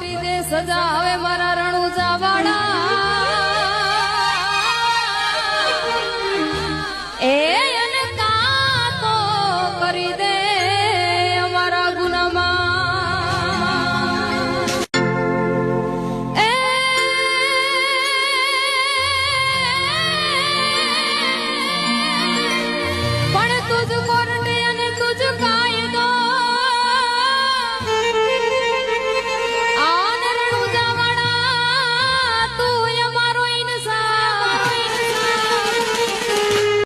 કરી દે સજા મારા